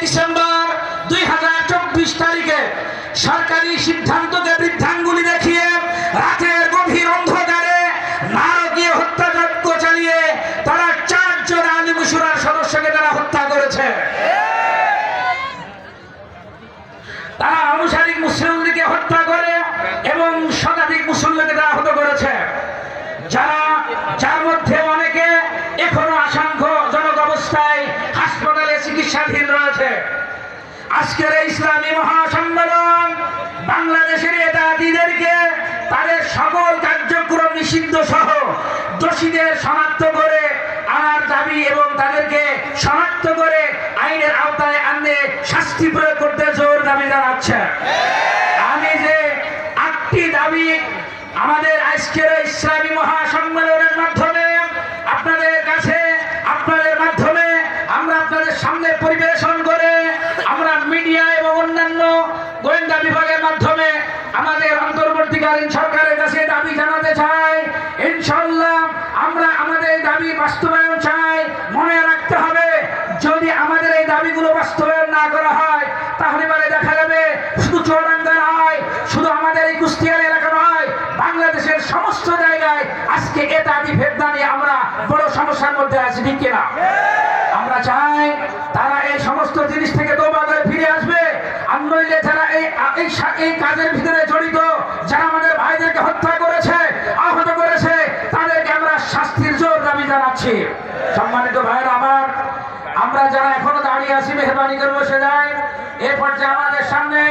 December দুই হাজার চব্বিশ তারিখে সরকারি সিদ্ধান্তকে বৃদ্ধাঙ্গুলি দেখিয়ে রাতের গভীর অন্ধকারে নারকীয় হত্যাযজ্ঞ চালিয়ে তারা চারজন আলী মুসুরার সদস্যকে তারা হত্যা করেছে। তারা আনুষ্ঠানিক মুসলিমকে আজকের ইসলামী মহাসম্মেলন বাংলাদেশের নেতাদিদেরকে তাদের সকল কার্যক্রম নিষিদ্ধ সহ দোষীদের শনাক্ত করে আনার দাবি এবং তাদেরকে শনাক্ত করে আইনের আওতায় আনতে শাস্তি প্রয়োগ করতে জোর দাবি জানাচ্ছে। আমি যে আটটি দাবি আমাদের আজকের ইসলামী মহাসম্মেলনের মাধ্যমে আপনাদের কাছে, আপনাদের মাধ্যমে আমরা আপনাদের সামনে পরিবেশন আমাদের অন্তর্বর্তীকালীন সরকারের কাছে দাবি জানাতে চাই ইনশাল্লাহ আমরা আমাদের দাবি বাস্তবায়ন চাই, মনে রাখতে হবে, যদি আমাদের এই দাবিগুলো বাস্তবায়ন না করা হয়, তাহলে পরে দেখা যাবে শুধু চুয়াডাঙ্গা নয়, শুধু আমাদের এই কুষ্টিয়ার এলাকা নয়, বাংলাদেশের সমস্ত জায়গায় আজকে এ দাবি ভেদনা নিয়ে আমরা বড় সমস্যার মধ্যে আছি, ঠিক কিনা? আমরা চাই তারা এই সমস্ত জিনিস থেকে দৌড়া করে ফিরে আসবে যারা এই এই কাজের ভিতরে জড়িত, যারা আমাদের ভাইদেরকে হত্যা করেছে, আহত করেছে, তাদেরকে আমরা শাস্তির জোর দাবি জানাচ্ছি। সম্মানিত ভাইয়েরা আমার, আমরা যারা এখনও দাঁড়িয়ে আছি, মেহরবানি করে বসে যায় এরপর যে আমাদের সামনে